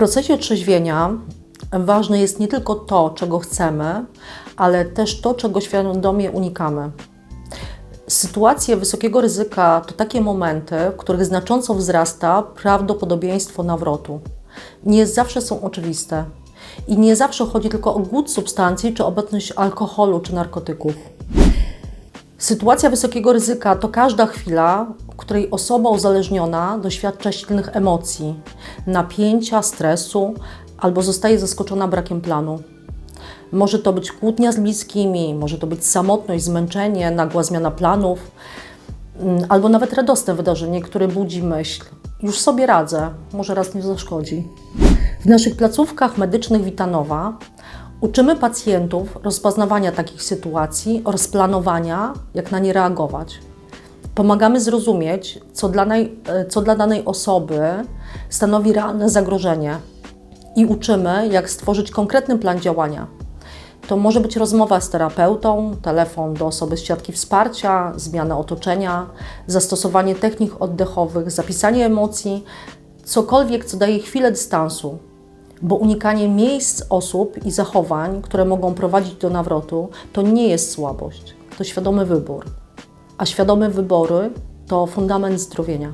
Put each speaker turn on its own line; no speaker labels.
procesie trzeźwienia ważne jest nie tylko to, czego chcemy, ale też to, czego świadomie unikamy. Sytuacje wysokiego ryzyka to takie momenty, w których znacząco wzrasta prawdopodobieństwo nawrotu. Nie zawsze są oczywiste i nie zawsze chodzi tylko o głód substancji czy obecność alkoholu czy narkotyków. Sytuacja wysokiego ryzyka to każda chwila, w której osoba uzależniona doświadcza silnych emocji, napięcia, stresu albo zostaje zaskoczona brakiem planu. Może to być kłótnia z bliskimi, może to być samotność, zmęczenie, nagła zmiana planów, mm, albo nawet radosne wydarzenie, które budzi myśl. Już sobie radzę, może raz nie zaszkodzi. W naszych placówkach medycznych Witanowa uczymy pacjentów rozpoznawania takich sytuacji oraz planowania, jak na nie reagować. Pomagamy zrozumieć, co dla, naj, co dla danej osoby stanowi realne zagrożenie i uczymy, jak stworzyć konkretny plan działania. To może być rozmowa z terapeutą, telefon do osoby z siatki wsparcia, zmiana otoczenia, zastosowanie technik oddechowych, zapisanie emocji, cokolwiek, co daje chwilę dystansu, bo unikanie miejsc, osób i zachowań, które mogą prowadzić do nawrotu, to nie jest słabość, to świadomy wybór. A świadome wybory to fundament zdrowienia.